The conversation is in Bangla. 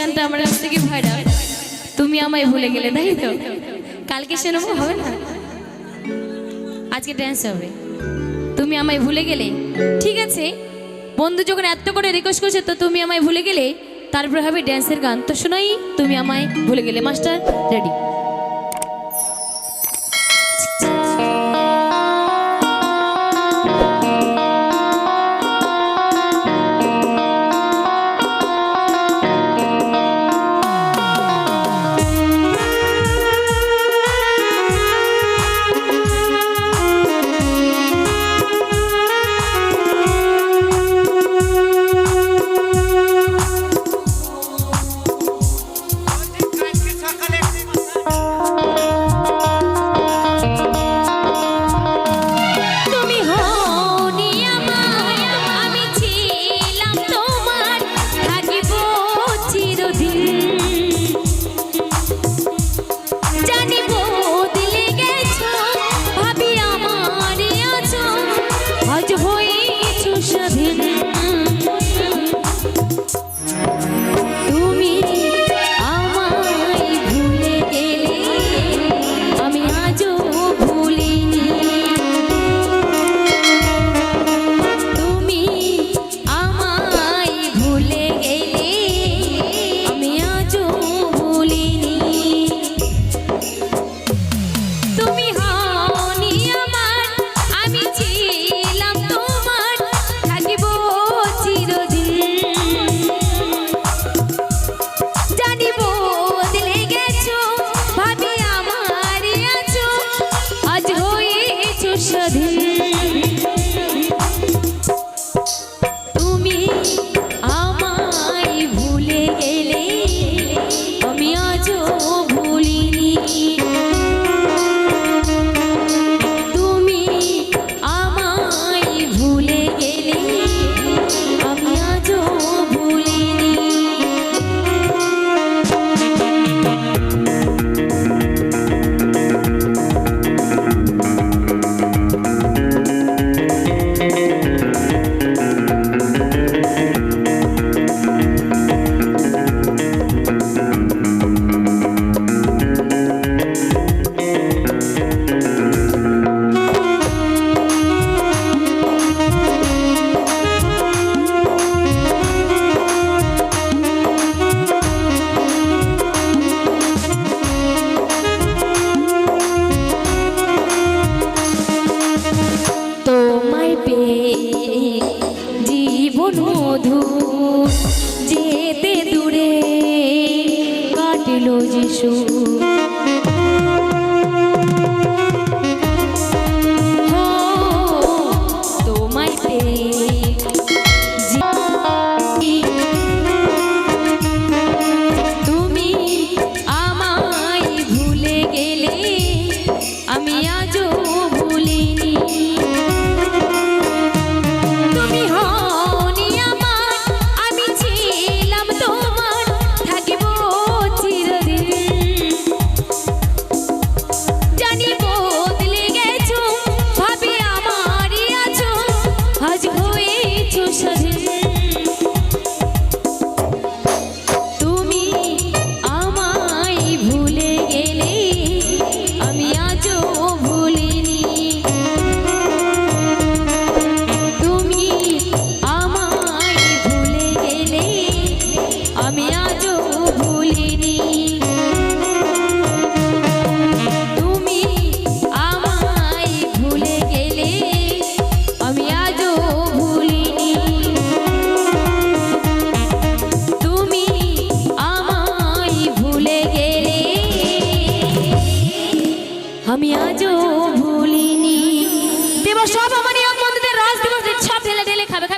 গানটা আমার কাছ থেকে ভয় ভাইরাল। তুমি আমায় ভুলে গেলে, তাই তো? কালকে সে নেব, হবে না? আজকে ড্যান্স হবে। তুমি আমায় ভুলে গেলে? ঠিক আছে। বন্ধু যখন এত করে রিকোয়েস্ট করছে, তো তুমি আমায় ভুলে গেলে? তারপরে হবে ড্যান্সের গান তো শোনাই, তুমি আমায় ভুলে গেলে। মাস্টার রেডি জীবন মধু যেতে দূরে কাটলো যিশু। আমি আজও ভুলিনি। দেব সব আমার